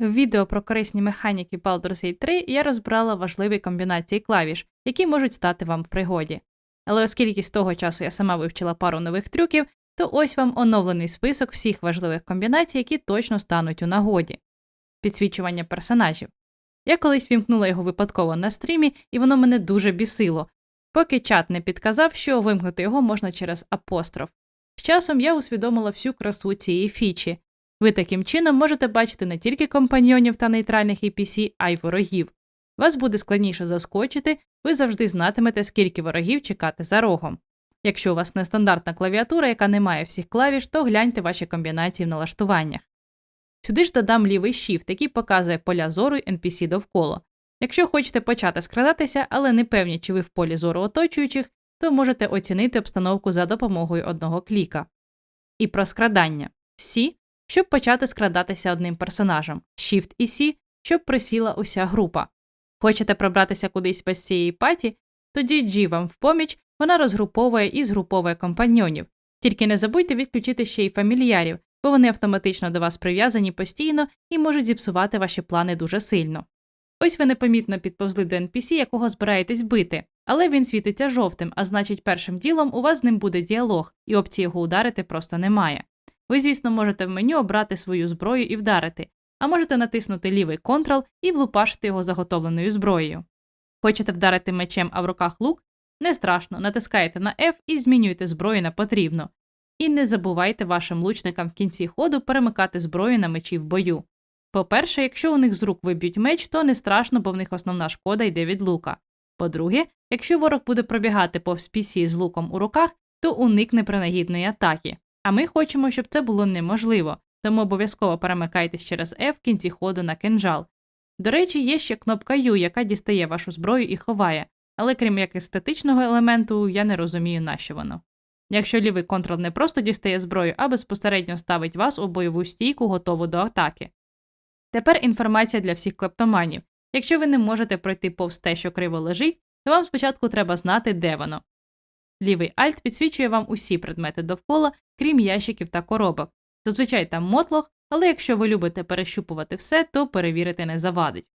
В відео про корисні механіки Baldur's Gate 3 я розбирала важливі комбінації клавіш, які можуть стати вам в пригоді. Але оскільки з того часу я сама вивчила пару нових трюків, то ось вам оновлений список всіх важливих комбінацій, які точно стануть у нагоді. Підсвічування персонажів. Я колись вімкнула його випадково на стрімі, і воно мене дуже бісило, поки чат не підказав, що вимкнути його можна через апостроф. З часом я усвідомила всю красу цієї фічі. Ви таким чином можете бачити не тільки компаньйонів та нейтральних NPC, а й ворогів. Вас буде складніше заскочити, ви завжди знатимете, скільки ворогів чекати за рогом. Якщо у вас нестандартна клавіатура, яка не має всіх клавіш, то гляньте ваші комбінації в налаштуваннях. Сюди ж додам лівий Shift, який показує поля зору NPC довкола. Якщо хочете почати скрадатися, але не певні, чи ви в полі зору оточуючих, то можете оцінити обстановку за допомогою одного кліка. І про скрадання Сі, щоб почати скрадатися одним персонажем, Shift і Сі, щоб присіла уся група. Хочете пробратися кудись без цієї паті, тоді G вам в поміч, вона розгруповує і згруповує компаньйонів. Тільки не забудьте відключити ще й фамільярів, бо вони автоматично до вас прив'язані постійно і можуть зіпсувати ваші плани дуже сильно. Ось ви непомітно підповзли до NPC, якого збираєтесь бити, але він світиться жовтим, а значить, першим ділом у вас з ним буде діалог, і опції його ударити просто немає. Ви, звісно, можете в меню обрати свою зброю і вдарити, а можете натиснути лівий Ctrl і влупашити його заготовленою зброєю. Хочете вдарити мечем, а в руках лук? Не страшно, натискаєте на F і змінюєте зброю на потрібну. І не забувайте вашим лучникам в кінці ходу перемикати зброю на мечі в бою. По-перше, якщо у них з рук виб'ють меч, то не страшно, бо в них основна шкода йде від лука. По-друге, якщо ворог буде пробігати повз PC з луком у руках, то уникне принагідної атаки. А ми хочемо, щоб це було неможливо, тому обов'язково перемикайтесь через F в кінці ходу на кинжал. До речі, є ще кнопка U, яка дістає вашу зброю і ховає, але крім як естетичного елементу, я не розумію, нащо воно. Якщо лівий контрол не просто дістає зброю, а безпосередньо ставить вас у бойову стійку, готову до атаки. Тепер інформація для всіх клептоманів. Якщо ви не можете пройти повз те, що криво лежить, то вам спочатку треба знати, де воно. Лівий Alt підсвічує вам усі предмети довкола, крім ящиків та коробок. Зазвичай там мотлох, але якщо ви любите перещупувати все, то перевірити не завадить.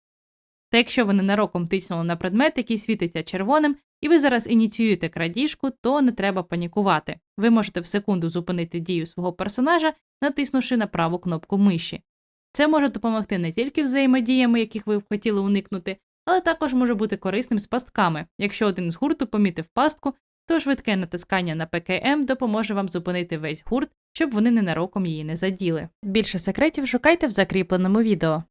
Та якщо ви ненароком тиснули на предмет, який світиться червоним, і ви зараз ініціюєте крадіжку, то не треба панікувати. Ви можете в секунду зупинити дію свого персонажа, натиснувши на праву кнопку миші. Це може допомогти не тільки взаємодіями, яких ви б хотіли уникнути, але також може бути корисним з пастками. Якщо один з гурту помітив пастку, то швидке натискання на ПКМ допоможе вам зупинити весь гурт, щоб вони ненароком її не заділи. Більше секретів шукайте в закріпленому відео.